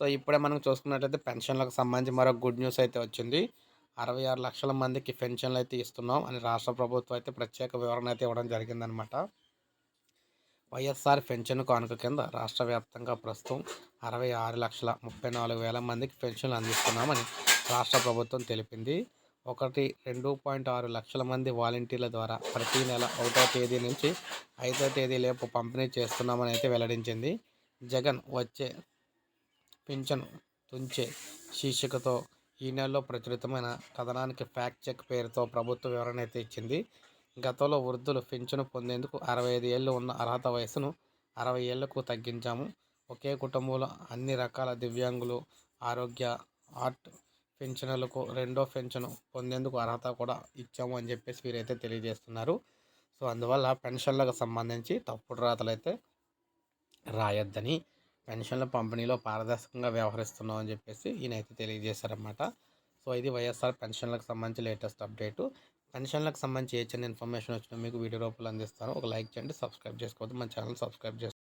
So ఇప్పుడే మనం చూసుకున్నట్లయితే పెన్షన్లకు సంబంధించి మరో గుడ్ న్యూస్ అయితే వచ్చింది. అరవై ఆరు లక్షల మందికి పెన్షన్లు అయితే ఇస్తున్నాం అని రాష్ట్ర ప్రభుత్వం అయితే ప్రత్యేక వివరణ అయితే ఇవ్వడం జరిగిందనమాట వైఎస్ఆర్ పెన్షన్ కానుక కింద రాష్ట్ర వ్యాప్తంగా ప్రస్తుతం అరవై ఆరు లక్షల ముప్పై నాలుగు వేల మందికి పెన్షన్లు అందిస్తున్నామని రాష్ట్ర ప్రభుత్వం తెలిపింది. ఒకటి రెండు పాయింట్ ఆరు లక్షల మంది వాలంటీర్ల ద్వారా ప్రతి నెల ఒకటో తేదీ నుంచి ఐదో తేదీ లేపు పంపిణీ చేస్తున్నామని అయితే వెల్లడించింది. జగన్ వచ్చే పింఛను తుంచే శీర్షికతో ఈ నెలలో ప్రచురితమైన కథనానికి ఫ్యాక్ట్ చెక్ పేరుతో ప్రభుత్వ వివరణ అయితే ఇచ్చింది. గతంలో వృద్ధులు పింఛను పొందేందుకు అరవై ఐదు ఏళ్ళు ఉన్న అర్హత వయసును అరవై ఏళ్ళకు తగ్గించాము. ఒకే కుటుంబంలో అన్ని రకాల దివ్యాంగులు ఆరోగ్య ఆర్ట్ పెన్షన్లకు రెండో పెన్షన్ పొందేందుకు అర్హత కూడా ఇచ్చాము అని చెప్పేసి వీరైతే తెలియజేస్తున్నారు. సో అందువల్ల పెన్షన్లకు సంబంధించి తప్పుడు రాతలు అయితే రాయొద్దని పెన్షన్ల పంపిణీలో పారదర్శకంగా వ్యవహరిస్తున్నాం అని చెప్పేసి ఈయన అయితే తెలియజేశారన్నమాట. సో ఇది వైఎస్ఆర్ పెన్షన్లకు సంబంధించి లేటెస్ట్ అప్డేటు. పెన్షన్లకు సంబంధించి ఏ చిన్న ఇన్ఫర్మేషన్ వచ్చినా మీకు వీడియో రూపంలో అందిస్తాను. ఒక లైక్ చేయండి సబ్స్క్రైబ్ చేసుకోవద్దు. మన ఛానల్ సబ్స్క్రైబ్ చేసుకోండి